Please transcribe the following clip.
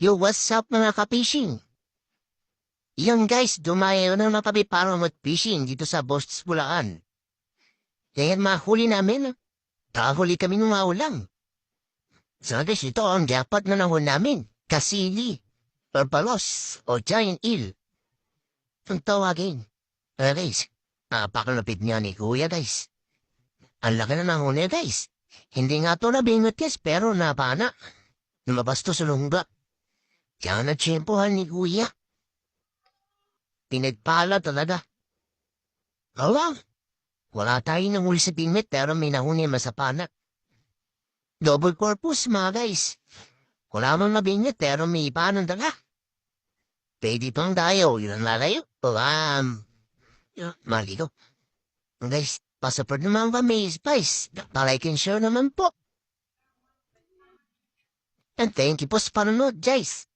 Yo, what's up mga ka-fishing? Yan guys, dumayo na mga kami para mag-fishing dito sa Bostos, Bulacan. Kaya mahuli namin. Kahuli kami ng mga ulam. So guys, ito ang dapat na nahuli namin. Kasili, perpalos, o giant eel. Ang tawagin. Uh, guys, napakalapit niya ni Kuya guys. Ang laki na nahuli guys. Hindi nga to nabingot guys, pero napana. Lumabas to sa lungga. Kaya na tiyempohan ni Kuya. Pinagpala talaga. Wala. Wala tayo nang huli sa pingmit pero may nahuni masapana. Double corpus mga guys. Wala man mabingit pero may ipanan dala. Pwede pang tayo, yun ang lalayo. Um, yun, mali ko. Guys, pasaport naman kami, Spice. Palike and share naman po. And thank you po sa panonood, guys.